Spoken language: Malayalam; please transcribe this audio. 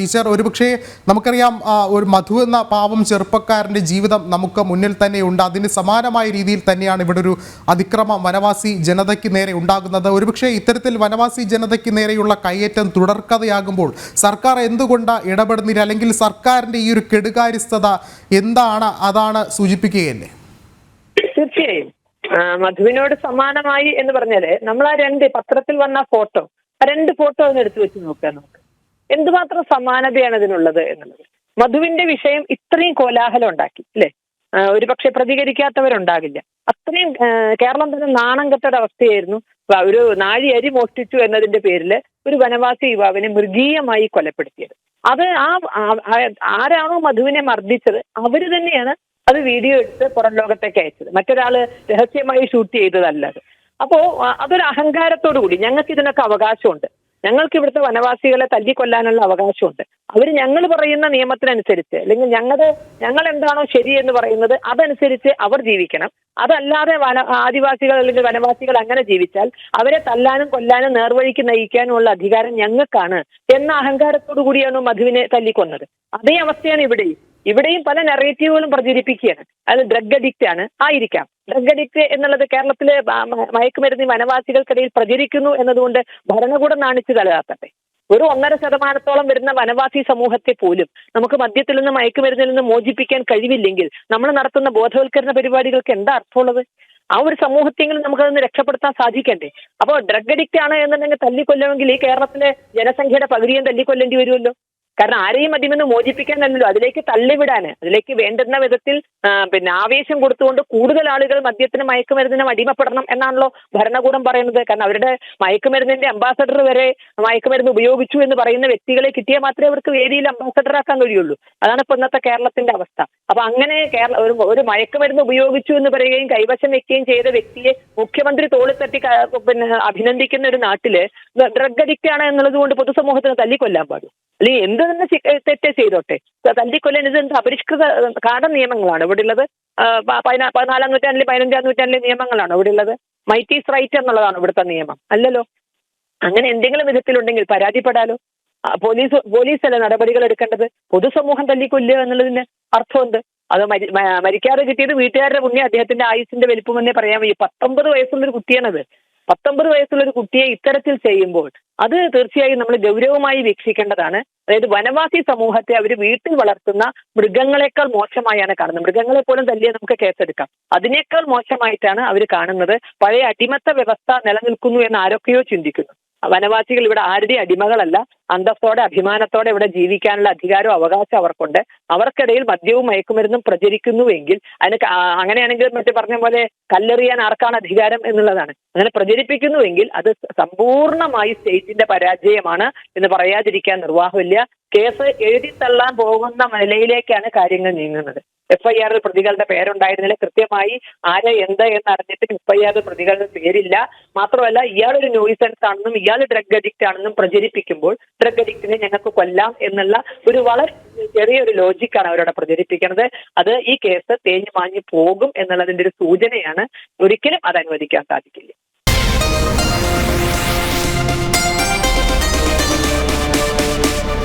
ടീച്ചർ ഒരുപക്ഷെ നമുക്കറിയാം ഒരു മധു എന്ന പാവം ചെറുപ്പക്കാരന്റെ ജീവിതം നമുക്ക് മുന്നിൽ തന്നെയുണ്ട്. അതിന് സമാനമായ രീതിയിൽ തന്നെയാണ് ഇവിടെ ഒരു അതിക്രമം വനവാസി ജനതയ്ക്ക് നേരെ ഉണ്ടാകുന്നത്. ഒരുപക്ഷെ ഇത്തരത്തിൽ വനവാസി ജനതയ്ക്ക് നേരെയുള്ള കയ്യേറ്റം തുടർക്കഥയാകുമ്പോൾ സർക്കാർ എന്തുകൊണ്ട് ഇടപെടുന്നില്ല? അല്ലെങ്കിൽ സർക്കാരിന്റെ ഈ ഒരു കെടുകാര്യസ്ഥത എന്താണ്? അതാണ് സൂചിപ്പിക്കുകയല്ലേ തീർച്ചയായും. മധുവിനോട് സമാനമായി എന്ന് പറഞ്ഞാൽ നമ്മൾ ആ രണ്ട് പത്രത്തിൽ വന്ന ഫോട്ടോ രണ്ട് ഫോട്ടോ ഒന്ന് എടുത്തു വെച്ച് നോക്കുക നമുക്ക്. എന്തുമാത്രം സമാനതയാണ് ഇതിനുള്ളത് എന്നുള്ളത്. മധുവിന്റെ വിഷയം ഇത്രയും കോലാഹലം ഉണ്ടാക്കി അല്ലെ? ഒരുപക്ഷെ പ്രതികരിക്കാത്തവരുണ്ടാകില്ല. അത്രയും കേരളം തന്നെ നാണം കെട്ടൊരു അവസ്ഥയായിരുന്നു. ഒരു നാഴി അരി മോഷ്ടിച്ചു എന്നതിന്റെ പേരിൽ ഒരു വനവാസി യുവാവിനെ മൃഗീയമായി കൊലപ്പെടുത്തിയത്. അത് ആ ആരാണോ മധുവിനെ മർദ്ദിച്ചത് അവർ തന്നെയാണ് അത് വീഡിയോ എടുത്ത് പുറം ലോകത്തേക്ക് അയച്ചത്. മറ്റൊരാൾ രഹസ്യമായി ഷൂട്ട് ചെയ്തതല്ല അത്. അപ്പോ അതൊരു അഹങ്കാരത്തോടു കൂടി ഞങ്ങൾക്ക് ഇതിനൊക്കെ അവകാശമുണ്ട്. ഞങ്ങൾക്ക് ഇവിടുത്തെ വനവാസികളെ തല്ലിക്കൊല്ലാനുള്ള അവകാശമുണ്ട്. അവർ ഞങ്ങൾ പറയുന്ന നിയമത്തിനനുസരിച്ച് അല്ലെങ്കിൽ ഞങ്ങളുടെ ഞങ്ങൾ എന്താണോ ശരി എന്ന് പറയുന്നത് അതനുസരിച്ച് അവർ ജീവിക്കണം. അതല്ലാതെ വന ആദിവാസികൾ അല്ലെങ്കിൽ വനവാസികൾ അങ്ങനെ ജീവിച്ചാൽ അവരെ തല്ലാനും കൊല്ലാനും നേർവഴിക്ക് നയിക്കാനുമുള്ള അധികാരം ഞങ്ങൾക്കാണ് എന്ന അഹങ്കാരത്തോടു കൂടിയാണ് മധുവിനെ തല്ലിക്കൊന്നത്. അതേ അവസ്ഥയാണ് ഇവിടെയും. ഇവിടെയും പല നെറേറ്റീവുകളും പ്രചരിപ്പിക്കുകയാണ് അത് ഡ്രഗ് അഡിക്റ്റ് ആണ്. ആയിരിക്കാം. ഡ്രഗ് അഡിക്റ്റ് എന്നുള്ളത് കേരളത്തിലെ മയക്കുമരുന്ന് വനവാസികൾക്കിടയിൽ പ്രചരിക്കുന്നു എന്നതുകൊണ്ട് ഭരണകൂടം നാണിച്ചു തലതാത്തട്ടെ. ഒരു ഒന്നര ശതമാനത്തോളം വരുന്ന വനവാസി സമൂഹത്തെ പോലും നമുക്ക് മദ്യത്തിൽ നിന്ന് മയക്കുമരുന്നിൽ നിന്ന് മോചിപ്പിക്കാൻ കഴിവില്ലെങ്കിൽ നമ്മൾ നടത്തുന്ന ബോധവൽക്കരണ പരിപാടികൾക്ക് എന്താ അർത്ഥമുള്ളത്? ആ ഒരു സമൂഹത്തെങ്കിലും നമുക്കതൊന്ന് രക്ഷപ്പെടുത്താൻ സാധിക്കണ്ടേ? അപ്പോൾ ഡ്രഗ് അഡിക്റ്റ് ആണ് എന്നുണ്ടെങ്കിൽ തല്ലിക്കൊല്ലുമെങ്കിൽ ഈ കേരളത്തിലെ ജനസംഖ്യയുടെ പകുതിയും തല്ലിക്കൊല്ലേണ്ടി വരുമല്ലോ. കാരണം ആരെയും അതിൽ മോചിപ്പിക്കാനല്ലല്ലോ അതിലേക്ക് തള്ളിവിടാന് അതിലേക്ക് വേണ്ടുന്ന വിധത്തിൽ പിന്നെ ആവേശം കൊടുത്തുകൊണ്ട് കൂടുതൽ ആളുകൾ മദ്യത്തിനും മയക്കുമരുന്നിനും അടിമപ്പെടണം എന്നാണല്ലോ ഭരണകൂടം പറയുന്നത്. കാരണം അവരുടെ മയക്കുമരുന്നിന്റെ അംബാസഡർ വരെ മയക്കുമരുന്ന് ഉപയോഗിച്ചു എന്ന് പറയുന്ന വ്യക്തികളെ കിട്ടിയാൽ മാത്രമേ അവർക്ക് വേദിയിൽ അംബാസഡറാക്കാൻ കഴിയുള്ളൂ. അതാണ് ഇപ്പൊ ഇന്നത്തെ കേരളത്തിന്റെ അവസ്ഥ. അപ്പൊ അങ്ങനെ കേരള ഒരു ഒരു മയക്കുമരുന്ന് ഉപയോഗിച്ചു എന്ന് പറയുകയും കൈവശം വെക്കുകയും ചെയ്ത വ്യക്തിയെ മുഖ്യമന്ത്രി തോളിത്തട്ടി പിന്നെ അഭിനന്ദിക്കുന്ന ഒരു നാട്ടിൽ ഡ്രഗ് അഡിക്റ്റ് ആണ് എന്നുള്ളത് കൊണ്ട് പൊതുസമൂഹത്തിന് തല്ലിക്കൊല്ലാൻ പാടും. അല്ലെങ്കിൽ എന്ത് തന്നെ തെറ്റേ ചെയ്തോട്ടെ. തല്ലിക്കൊല്ലാൻ ഇത് അപരിഷ്കൃത കാട നിയമങ്ങളാണ് ഇവിടെ ഉള്ളത് പതിനാലാം നൂറ്റാണ്ടിലെ പതിനഞ്ചാം നൂറ്റാണ്ടിലെ നിയമങ്ങളാണ് ഇവിടെ ഉള്ളത് മൈറ്റീസ് റൈറ്റ് എന്നുള്ളതാണ് ഇവിടുത്തെ നിയമം. അല്ലല്ലോ? അങ്ങനെ എന്തെങ്കിലും വിധത്തിലുണ്ടെങ്കിൽ പരാതിപ്പെടാലോ? പോലീസ് പോലീസ് അല്ല നടപടികൾ എടുക്കേണ്ടത്? പൊതുസമൂഹം തല്ലിക്കൊല്ലുക എന്നുള്ളതിന് അർത്ഥമുണ്ട്. അത് മരി മരിക്കാതെ കിട്ടിയത് വീട്ടുകാരുടെ പുണ്യം അദ്ദേഹത്തിന്റെ ആയുസിന്റെ വലിപ്പം എന്നേ പറയാൻ വയ്യ. പത്തൊമ്പത് വയസ്സുള്ളൊരു കുട്ടിയാണത്. പത്തൊമ്പത് വയസ്സുള്ള ഒരു കുട്ടിയെ ഇത്തരത്തിൽ ചെയ്യുമ്പോൾ അത് തീർച്ചയായും നമ്മൾ ഗൗരവമായി വീക്ഷിക്കേണ്ടതാണ്. അതായത് വനവാസി സമൂഹത്തെ അവർ വീട്ടിൽ വളർത്തുന്ന മൃഗങ്ങളെക്കാൾ മോശമായാണ് കാണുന്നത്. മൃഗങ്ങളെ പോലും തല്ലിയെ നമുക്ക് കേസെടുക്കാം. അതിനേക്കാൾ മോശമായിട്ടാണ് അവർ കാണുന്നത്. പഴയ അടിമത്ത വ്യവസ്ഥ നിലനിൽക്കുന്നു എന്ന് ആരൊക്കെയോ ചിന്തിക്കുന്നു. വനവാസികൾ ഇവിടെ ആരുടെ അടിമകളല്ല. അന്തസ്സോടെ അഭിമാനത്തോടെ ഇവിടെ ജീവിക്കാനുള്ള അധികാരവും അവകാശം അവർക്കുണ്ട്. അവർക്കിടയിൽ മദ്യവും മയക്കുമരുന്നും പ്രചരിക്കുന്നുവെങ്കിൽ അതിന് അങ്ങനെയാണെങ്കിൽ മറ്റു പറഞ്ഞ പോലെ കല്ലെറിയാൻ ആർക്കാണ് അധികാരം എന്നുള്ളതാണ്. അങ്ങനെ പ്രചരിപ്പിക്കുന്നുവെങ്കിൽ അത് സമ്പൂർണമായി സ്റ്റേറ്റിന്റെ പരാജയമാണ് എന്ന് പറയാതിരിക്കാൻ നിർവാഹമില്ല. കേസ് എഴുതിത്തള്ളാൻ പോകുന്ന നിലയിലേക്കാണ് കാര്യങ്ങൾ നീങ്ങുന്നത്. എഫ്ഐആറിൽ പ്രതികളുടെ പേരുണ്ടായിരുന്നില്ല. കൃത്യമായി ആര് എന്ത് എന്ന് അറിഞ്ഞിട്ട് എഫ്ഐആറിൽ പ്രതികളുടെ പേരില്ല. മാത്രമല്ല ഇയാളൊരു നോയിസൻസ് ആണെന്നും ഇയാൾ ഡ്രഗ് അഡിക്റ്റ് ആണെന്നും പ്രചരിപ്പിക്കുമ്പോൾ ഡ്രഗ് അഡിക്റ്റിനെ ഞങ്ങൾക്ക് കൊല്ലാം എന്നുള്ള ഒരു വളരെ ചെറിയൊരു ലോജിക്കാണ് അവരോട് പ്രചരിപ്പിക്കുന്നത്. അത് ഈ കേസ് തേഞ്ഞു മാഞ്ഞു പോകും എന്നുള്ളതിന്റെ ഒരു സൂചനയാണ്. ഒരിക്കലും അത് അനുവദിക്കാൻ സാധിക്കില്ല.